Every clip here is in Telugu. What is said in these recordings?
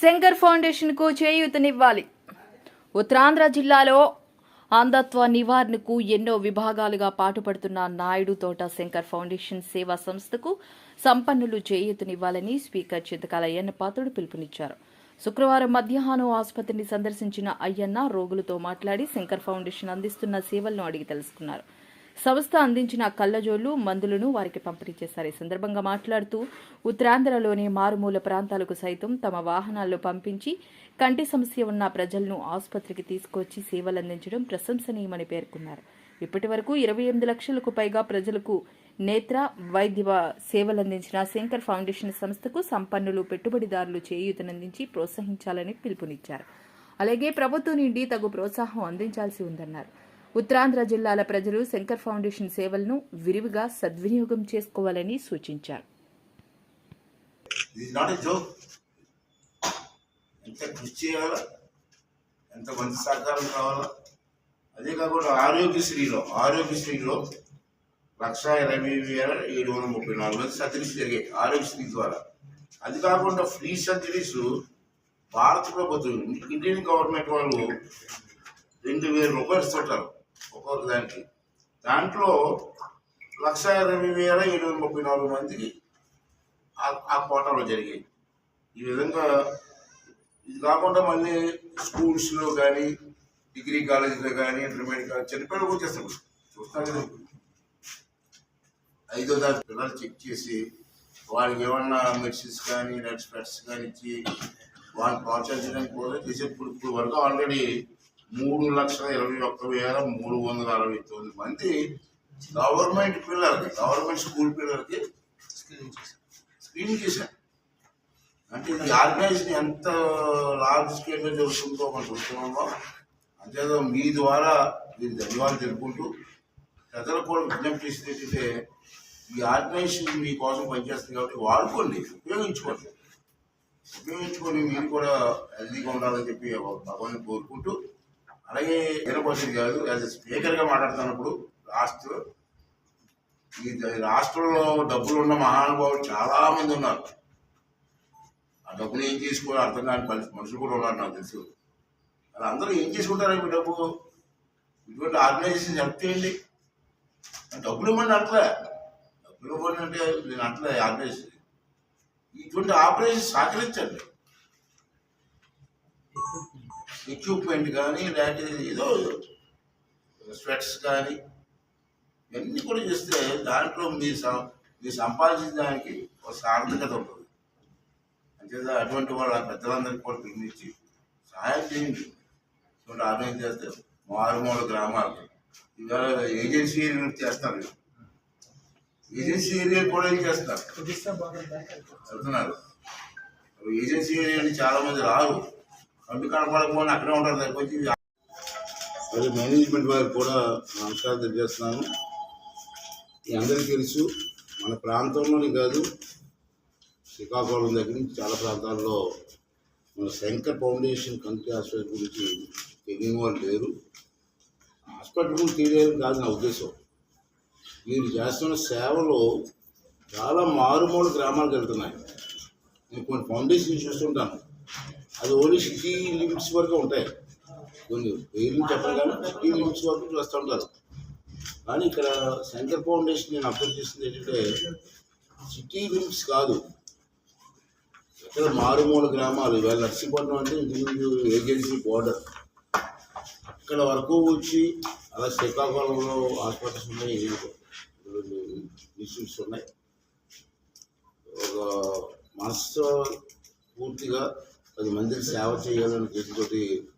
శంకర్ ఫౌండేషన్కు చేయూతనివ్వాలి. ఉత్తరాంధ్ర జిల్లాలో అంధత్వ నివారణకు ఎన్నో విభాగాలుగా పాటుపడుతున్న నాయుడు తోట శంకర్ ఫౌండేషన్ సేవా సంస్థకు సంపన్నులు చేయూతనివ్వాలని స్పీకర్ చింతకాల అయ్యన్న పాత్రుడు పిలుపునిచ్చారు. శుక్రవారం మధ్యాహ్నం ఆసుపత్రిని సందర్శించిన అయ్యన్న రోగులతో మాట్లాడి శంకర్ ఫౌండేషన్ అందిస్తున్న సేవలను అడిగి తెలుసుకున్నారు. సంస్థ అందించిన కళ్ళజోళ్ళు మందులను వారికి పంపిణీ చేశారు. ఈ సందర్భంగా మాట్లాడుతూ ఉత్తరాంధ్రలోని మారుమూల ప్రాంతాలకు సైతం తమ వాహనాల్లో పంపించి కంటి సమస్య ఉన్న ప్రజలను ఆసుపత్రికి తీసుకొచ్చి సేవలందించడం ప్రశంసనీయమని పేర్కొన్నారు. ఇప్పటి వరకు ఇరవై ఎనిమిది లక్షలకు పైగా ప్రజలకు నేత్ర వైద్య సేవలందించిన శంకర్ ఫౌండేషన్ సంస్థకు సంపన్నులు పెట్టుబడిదారులు చేయూతనందించి ప్రోత్సహించాలని పిలుపునిచ్చారు. అలాగే ప్రభుత్వం నుండి తగు ప్రోత్సాహం అందించాల్సి ఉందన్నారు. ఉత్తరాంధ్ర జిల్లాల ప్రజలు శంకర్ ఫౌండేషన్ సేవలను విరివిగా సద్వినియోగం చేసుకోవాలని సూచించారు. ఎంత కృషి చేయాలా? ఎంత మంచి సహకారం కావాలా? అదే కాకుండా ఆరోగ్యశ్రీలో ఆరోగ్యశ్రీలో లక్ష ఇరవై వేల ఏడు వందల ముప్పై నాలుగు మంది సర్జరీస్ జరిగాయి ఆరోగ్యశ్రీ ద్వారా. అది కాకుండా ఫ్రీ సర్జరీస్ భారత ప్రభుత్వం ఇండియన్ గవర్నమెంట్ వాళ్ళు రెండు వేల రూపాయలు ఇస్తుంటారు. ఒక్కొక్క దానికి దాంట్లో లక్ష ఇరవై వేల ఏడు వందల ముప్పై నాలుగు మందికి ఆ- ఆ కోటాలో జరిగాయి. ఈ విధంగా ఇది కాకుండా మళ్ళీ స్కూల్స్లో కానీ డిగ్రీ కాలేజీలో కానీ ఇంటర్మీడియట్ కాలేజ్ చిన్నపిల్లలు వచ్చేస్తాం చూస్తాం కదా ఐదో తారీఖు పిల్లలు చెక్ చేసి వాళ్ళకి ఏమన్నా మెడిసిన్స్ కానీ నెట్ స్పెట్స్ కానీ ఇచ్చి వాళ్ళని ప్రోత్సహించడానికి కూడా చేసే ఇప్పుడు ఇప్పుడు వరకు ఆల్రెడీ మూడు లక్షల ఇరవై ఒక్క వేల మూడు వందల అరవై తొమ్మిది మంది గవర్నమెంట్ పిల్లలకి గవర్నమెంట్ స్కూల్ పిల్లలకి స్క్రీన్ చేశారు. అంటే ఇది ఆర్గనైజేషన్ ఎంత లార్జ్ స్కేల్లో జరుగుతుందో మనం చూస్తున్నామో అంతేదో మీ ద్వారా దీని ధన్యవాదాలు తెలుపుకుంటూ ప్రజలకు కూడా విజ్ఞప్తి చేసేది ఏంటంటే ఈ ఆర్గనైజేషన్ మీకోసం పనిచేస్తుంది కాబట్టి వాడుకోండి ఉపయోగించుకోండి. ఉపయోగించుకొని మీరు కూడా హెల్దీగా ఉండాలని చెప్పి భగవాన్ని కోరుకుంటూ అలాగే వినపరిచింది కాదు యాజ్ ఎ స్పీకర్గా మాట్లాడుతున్నప్పుడు లాస్ట్ ఈ రాష్ట్రంలో డబ్బులు ఉన్న మహానుభావులు చాలా మంది ఉన్నారు. ఆ డబ్బులు ఏం చేసుకోవాలో అర్థం కాని మనుషులు కూడా ఉన్నారు నాకు తెలుసు. అలా అందరూ ఏం చేసుకుంటారు మీ డబ్బు? ఇటువంటి ఆర్గనైజేషన్ హెల్ప్ చేయండి. డబ్బులు ఇవ్వండి అట్లే డబ్బులు ఇవ్వండి అంటే నేను అట్లే ఆర్గనైజేషన్. ఇటువంటి ఆపరేషన్ సహకరించండి. ఎక్విప్మెంట్ కానీ లేకపోతే ఏదో స్వెట్స్ కానీ ఇవన్నీ కూడా చేస్తే దాంట్లో మీ మీరు సంపాదించిన దానికి ఒక సార్థకత ఉంటుంది. అంతేదా అటువంటి వాళ్ళ పెద్దలందరికీ కూడా పిలిపించి సహాయం చేయండి. ఇటువంటి ఆర్గనైజ్ చేస్తే మారుమూల గ్రామాలకు. ఇవాళ ఏజెన్సీ ఏరియాలు చేస్తారు ఏజెన్సీ ఏరియా కూడా చేస్తారు వెళ్తున్నారు. ఏజెన్సీ ఏరియా చాలా మంది రారు. కంటి కనపడకపోయినా అక్కడే ఉంటారు తప్పించి మరి మేనేజ్మెంట్ వారికి కూడా నమస్కారం తెలియజేస్తున్నాను. మీ అందరికీ తెలుసు మన ప్రాంతంలోని కాదు శ్రీకాకుళం దగ్గర నుంచి చాలా ప్రాంతాల్లో మన శంకర్ ఫౌండేషన్ కంటి హాస్పిటల్ గురించి తెలియని వాళ్ళు లేరు. హాస్పిటల్ గురించి తెలియదు కాదు నా ఉద్దేశం. మీరు చేస్తున్న సేవలు చాలా మారుమూల గ్రామాలకు వెళ్తున్నాయి నేను కొన్ని ఫౌండేషన్ చూస్తుంటాను. అది ఓన్లీ సిటీ లిమిట్స్ వరకు ఉంటాయి. కొన్ని పేర్లు చెప్పాలి కానీ సిటీ లిమిట్స్ వరకు చూస్తూ ఉంటారు. కానీ ఇక్కడ శంకర్ ఫౌండేషన్ నేను అప్లై చేసింది ఏంటంటే సిటీ లిమిట్స్ కాదు. ఇక్కడ మారుమూల గ్రామాలు ఇవాళ నర్సీపట్నం అంటే ఇంచుమించు ఏజెన్సీ బోర్డర్. అక్కడ వరకు వచ్చి అలా శ్రీకాకుళంలో హాస్పిటల్స్ ఉన్నాయి ఇన్స్టిట్యూట్స్ ఉన్నాయి. ఒక మనసు పూర్తిగా పది మందికి సేవ చేయాలని ఉద్దేశంతోటి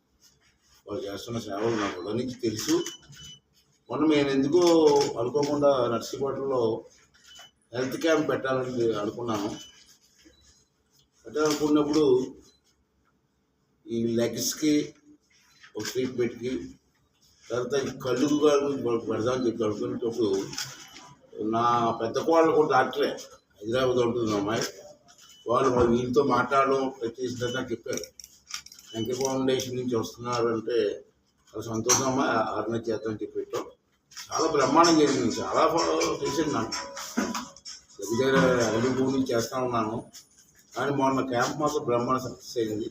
వాళ్ళు చేస్తున్న సేవలు నాకు ఉదయం నుంచి తెలుసు. మొన్న నేను ఎందుకో అనుకోకుండా నర్సీపట్నంలో హెల్త్ క్యాంప్ పెట్టాలని అనుకున్నాను. పెట్టాలనుకున్నప్పుడు ఈ లెగ్స్కి ఒక ట్రీట్మెంట్కి తర్వాత ఈ కళ్ళుకు పెడదామని చెప్పి అనుకునేటప్పుడు నా పెద్ద కోళ్ళు కూడా డాక్టరే. హైదరాబాద్ ఉంటుంది అమ్మాయి. వాళ్ళు వీళ్ళతో మాట్లాడడం చేసిన నాకు చెప్పారు. శంకర్ ఫౌండేషన్ నుంచి వస్తున్నారు అంటే చాలా సంతోషం అమ్మా ఆర్గనైజ్ చేద్దామని చెప్పి పెట్టాం. చాలా బ్రహ్మాండం జరిగింది. చాలా చేసింది నాకు దగ్గర దగ్గర అరవై భూమి చేస్తా ఉన్నాను. కానీ మొన్న క్యాంప్ మాత్రం బ్రహ్మాండ సక్సెస్ అయింది.